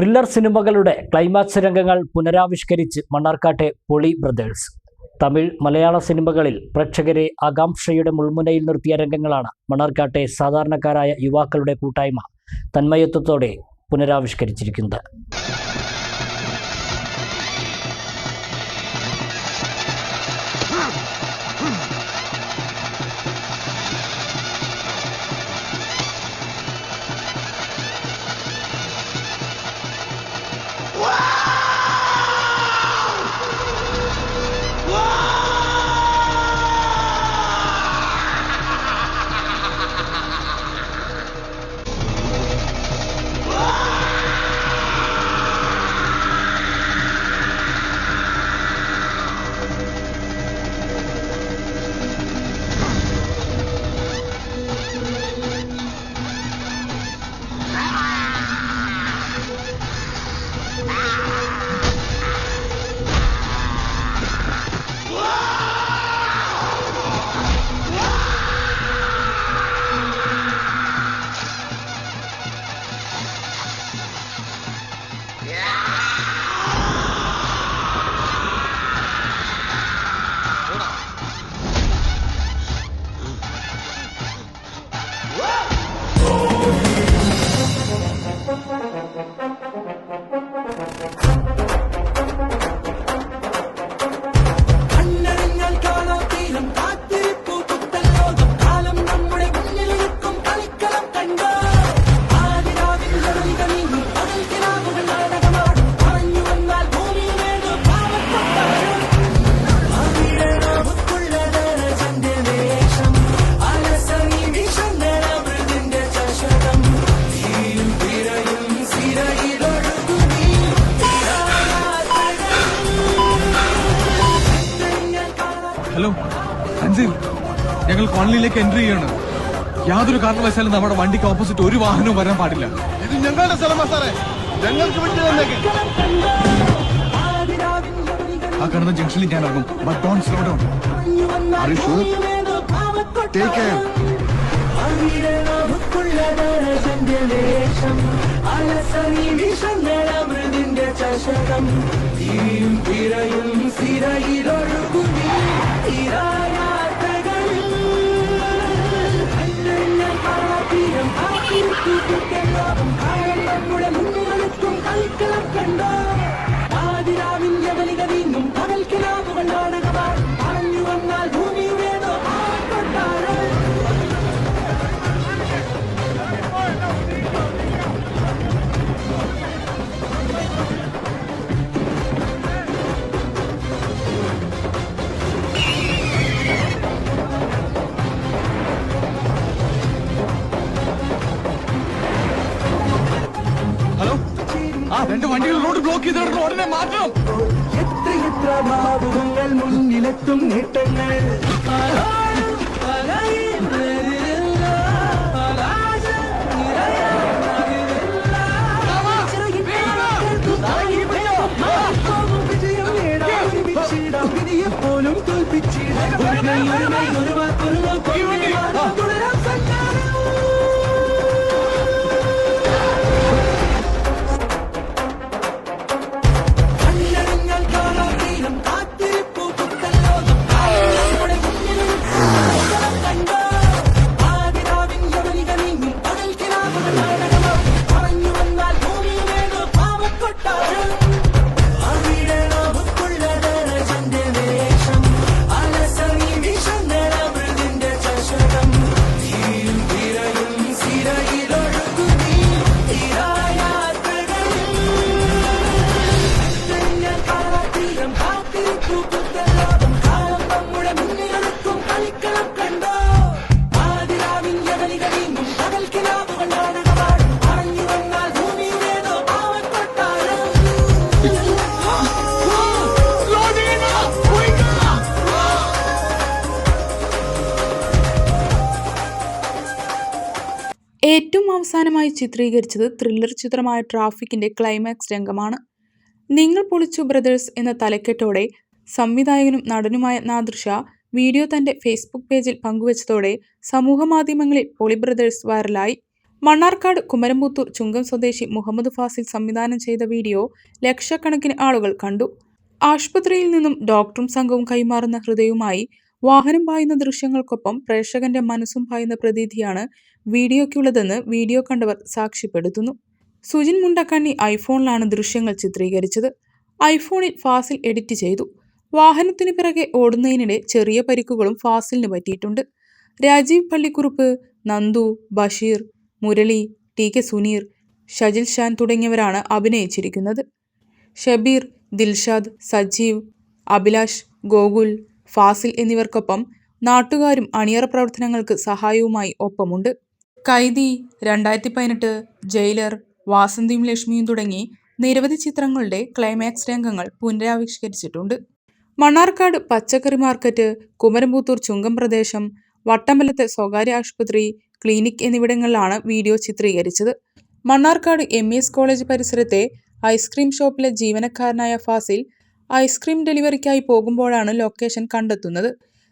Thriller സിനിമകളുടെ climax രംഗങ്ങൾ പുനരാവിഷ്കരിച്ച് മണ്ണാർക്കാട്ടെ പൊളി ബ്രദേഴ്സ് തമിഴ് മലയാള സിനിമകളിൽ പ്രേക്ഷകരെ ആകാംക്ഷയുടെ മുൾമുനയിൽ നിർത്തിയ രംഗങ്ങളാണ് മണ്ണാർക്കാട്ടെ സാധാരണക്കാരായ യുവാക്കളുടെ കൂട്ടായ്മ തന്മയത്വത്തോടെ പുനരാവിഷ്കരിച്ചിരിക്കുന്നത്. ഞങ്ങൾ കോളനിയിലേക്ക് എൻട്രി ചെയ്യാണ്. യാതൊരു കാരണവശാലും നമ്മുടെ വണ്ടിക്ക് ഓപ്പോസിറ്റ് ഒരു വാഹനവും വരാൻ പാടില്ല. ഇത് ഞങ്ങളുടെ സ്ഥലമാ സാറേ. ഞങ്ങൾക്ക് വിട്ടു തന്നേക്ക് ആ കാണുന്ന ജംഗ്ഷനിൽ ഞാൻ ഇറങ്ങും. But don't slow down Are you sure? Take care. അലസനിമിഷങ്ങളമൃതിന്റെ ചഷകം തീയും തിരയും സിരയിലൊഴുകുമീ തിരായാത്രകളിൽ വണ്ടികൾ റോഡ് ബ്ലോക്ക് ചെയ്ത് കിടക്കുന്നു ഉടനെ മാറ്റണം എത്ര എത്ര ഭാവുകങ്ങൾ മുന്നിലെത്തും നേട്ടങ്ങൾ ആരായും പലയും വരില്ല. ആകാശം നിറയാനറിവില്ല. ചിറകിൻ കാറ്റു താങ്ങിപ്പോകും. മാറിപ്പോകും വിജയം നേടാം. ഒരുമിച്ചിടാം. വിധിയെപ്പോലും തോൽപ്പിച്ചിടാം. ഒരു കൈ, ഒരു കൈ, ഒരു വാക്കൊരു വാക്കൊരു വാദം. തുടരാം ഏറ്റവും അവസാനമായി ചിത്രീകരിച്ചത് ത്രില്ലർ ചിത്രമായ ട്രാഫിക്കിന്റെ ക്ലൈമാക്സ് രംഗമാണ്. നിങ്ങൾ പൊളിച്ചു ബ്രദേഴ്സ് എന്ന തലക്കെട്ടോടെ സംവിധായകനും നടനുമായ നാദൃഷ വീഡിയോ തന്റെ ഫേസ്ബുക്ക് പേജിൽ പങ്കുവച്ചതോടെ സമൂഹമാധ്യമങ്ങളിൽ പൊളി ബ്രദേഴ്സ് വൈറലായി. മണ്ണാർക്കാട് കുമരമ്പുത്തൂർ ചുങ്കം സ്വദേശി മുഹമ്മദ് ഫാസിൽ സംവിധാനം ചെയ്ത വീഡിയോ ലക്ഷക്കണക്കിന് ആളുകൾ കണ്ടു. ആശുപത്രിയിൽ നിന്നും ഡോക്ടറും സംഘവും കൈമാറുന്ന ഹൃദയവുമായി വാഹനം പായുന്ന ദൃശ്യങ്ങൾക്കൊപ്പം പ്രേക്ഷകന്റെ മനസ്സും പായുന്ന പ്രതീതിയാണ് വീഡിയോയ്ക്കുള്ളതെന്ന് വീഡിയോ കണ്ടവർ സാക്ഷ്യപ്പെടുത്തുന്നു. സുജിൻ മുണ്ടക്കണ്ണി ഐഫോണിലാണ് ദൃശ്യങ്ങൾ ചിത്രീകരിച്ചത്. ഐഫോണിൽ ഫാസിൽ എഡിറ്റ് ചെയ്തു. വാഹനത്തിന് പിറകെ ഓടുന്നതിനിടെ ചെറിയ പരിക്കുകളും ഫാസിലിന് പറ്റിയിട്ടുണ്ട്. രാജീവ് പള്ളിക്കുറുപ്പ് നന്ദു ബഷീർ മുരളി ടി കെ സുനീർ ഷജിൽ ഷാൻ തുടങ്ങിയവരാണ് അഭിനയിച്ചിരിക്കുന്നത്. ഷബീർ ദിൽഷാദ് സജീവ് അഭിലാഷ് ഗോകുൽ ഫാസിൽ എന്നിവർക്കൊപ്പം നാട്ടുകാരും അണിയറ പ്രവർത്തനങ്ങൾക്ക് സഹായവുമായി ഒപ്പമുണ്ട്. കൈദി രണ്ടായിരത്തി പതിനെട്ട് ജയിലർ വാസന്തിയും ലക്ഷ്മിയും തുടങ്ങി നിരവധി ചിത്രങ്ങളുടെ ക്ലൈമാക്സ് രംഗങ്ങൾ പുനരാവിഷ്കരിച്ചിട്ടുണ്ട്. മണ്ണാർക്കാട് പച്ചക്കറി മാർക്കറ്റ് കുമരമ്പൂത്തൂർ ചുങ്കം പ്രദേശം വട്ടമ്പലത്തെ സ്വകാര്യ ആശുപത്രി ക്ലിനിക് എന്നിവിടങ്ങളിലാണ് വീഡിയോ ചിത്രീകരിച്ചത്. മണ്ണാർക്കാട് എം കോളേജ് പരിസരത്തെ ഐസ്ക്രീം ഷോപ്പിലെ ജീവനക്കാരനായ ഫാസിൽ ഐസ്ക്രീം ഡെലിവറിക്കായി പോകുമ്പോഴാണ് ലൊക്കേഷൻ കണ്ടെത്തുന്നത്.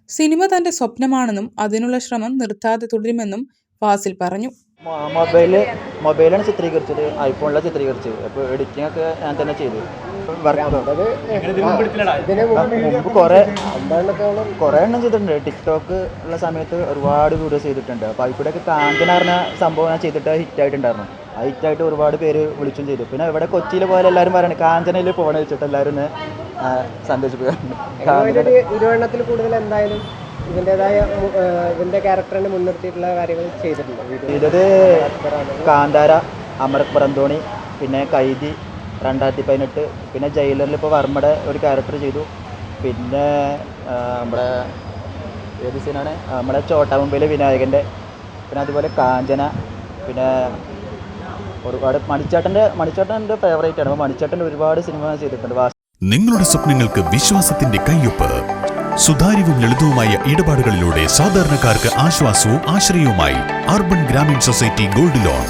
സിനിമ തന്റെ സ്വപ്നമാണെന്നും അതിനുള്ള ശ്രമം നിർത്താതെ തുടരുമെന്നും ഫാസിൽ പറഞ്ഞു. മൊബൈൽ മൊബൈലാണ് ചിത്രീകരിച്ചത്. ഐഫോണിലാണ് ചിത്രീകരിച്ചത്. അപ്പോൾ എഡിറ്റിംഗ് ഒക്കെ ഞാൻ തന്നെ ചെയ്തു. മുമ്പ് കുറേ കുറേ എണ്ണം ചെയ്തിട്ടുണ്ട്. ടിക്ടോക്ക് ഉള്ള സമയത്ത് ഒരുപാട് വീഡിയോസ് ചെയ്തിട്ടുണ്ട്. അപ്പോൾ അതിൽ കൂടെയൊക്കെ കാഞ്ചന പറഞ്ഞ സംഭവം ഞാൻ ചെയ്തിട്ട് ഹിറ്റ് ആയിട്ടുണ്ടായിരുന്നു. ആ ഹിറ്റായിട്ട് ഒരുപാട് പേര് വിളിച്ചും ചെയ്തു. പിന്നെ ഇവിടെ കൊച്ചിയിൽ പോലെ എല്ലാവരും പറയുന്നത് കാഞ്ചനയിൽ പോകണമെന്ന് വെച്ചിട്ട് എല്ലാവരും ഇരുവണ്ണത്തിൽ കൂടുതൽ എന്തായാലും ഇതിന്റെതായ ഇതിന്റെ ക്യാരക്ടറിനെ മുൻനിർത്തിയിട്ടുള്ള കാര്യങ്ങൾ ചെയ്തിട്ടുണ്ട്. ചെയ്തത് കാന്താര അമരക് പറന്തോണി പിന്നെ കൈദി രണ്ടായിരത്തി പതിനെട്ട് പിന്നെ ജയിലറിൽ ഇപ്പോൾ വർമ്മയുടെ ഒരു ക്യാരക്ടർ ചെയ്തു. പിന്നെ നമ്മുടെ ഏത് സീനാണ് നമ്മുടെ ചോട്ടാമുമ്പയിലെ വിനായകന്റെ പിന്നെ അതുപോലെ കാഞ്ചന പിന്നെ ഒരുപാട് മണിച്ചേട്ടന്റെ മണിച്ചേട്ടൻ എന്റെ ഫേവറേറ്റ് ആണ്. അപ്പോൾ മണിച്ചേട്ടന്റെ ഒരുപാട് സിനിമ ചെയ്തിട്ടുണ്ട്. നിങ്ങളുടെ സ്വപ്നങ്ങൾക്ക് വിശ്വാസത്തിന്റെ കയ്യൊപ്പ് സുതാര്യവും ലളിതവുമായ ഇടപാടുകളിലൂടെ സാധാരണക്കാർക്ക് ആശ്വാസവും ആശ്രയവുമായി urban Grameen society gold loan.